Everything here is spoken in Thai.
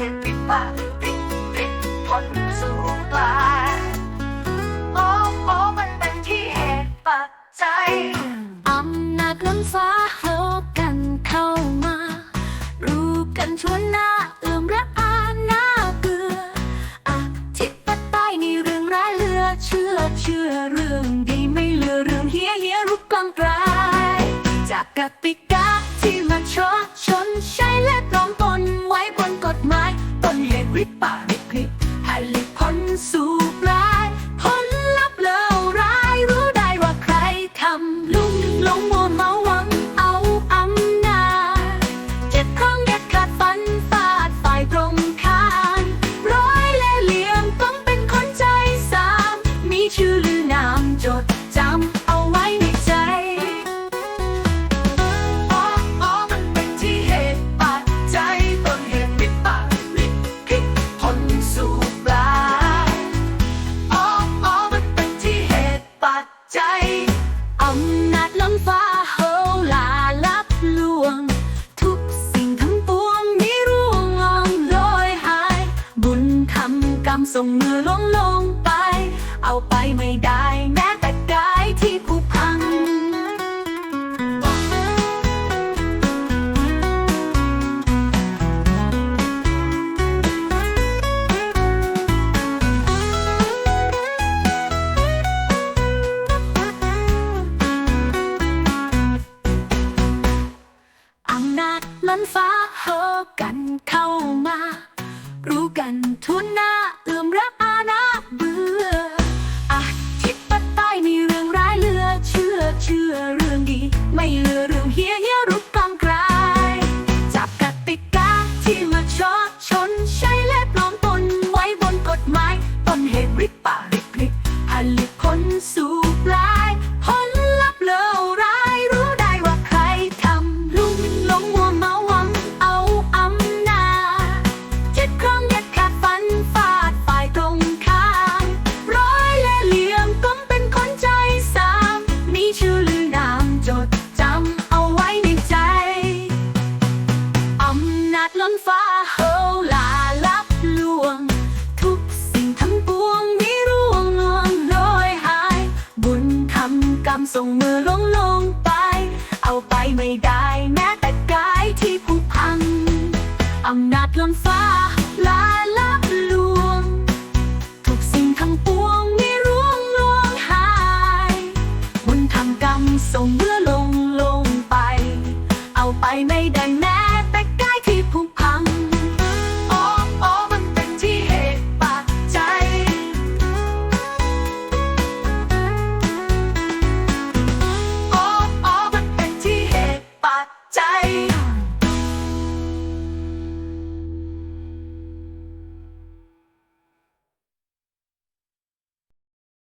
เหตุปิดปากปิดปิดพ้นสู่ปลายโอ้โอ้มันเป็นที่เหตุปัจจัยอำนาจล้นฟ้าโหกันเข้ามา รู้กันทั่วหน้าเอื้อมระอาหน้าเกลืออธิปไตยนี่เรื่องร้ายเหลือเชื่อเชื่อเรื่องดีไม่เหลือเรื่องเฮียเฮียรุกกลางกลายจากกติกา สู่ป ส่งมือลงลงไป เอาไปไม่ได้แม้แต่กายที่ผุพัง อำนาจล้นฟ้าโหกันเข้ามา รู้กันทุนหน้าเอื่อมรักอาณาเบื่ออาทิตปไตยมีเรื่องร้ายเหลือ เชื่อเชื่อเรื่องดี ไม่เหลือเรื่องเฮียเฮียรุกกลางกลายจับกติกาที่มาชดชนใช้และปลอมตนไว้บนกฎหมายต้นเหตุริบป่า ล้นฟ้าเฮาลาลับลวง ทุกสิ่งทั้งปวงมีร่วงลวงลอยหาย บุญคำกรรมส่งมือลงลงไป เอาไปไม่ได้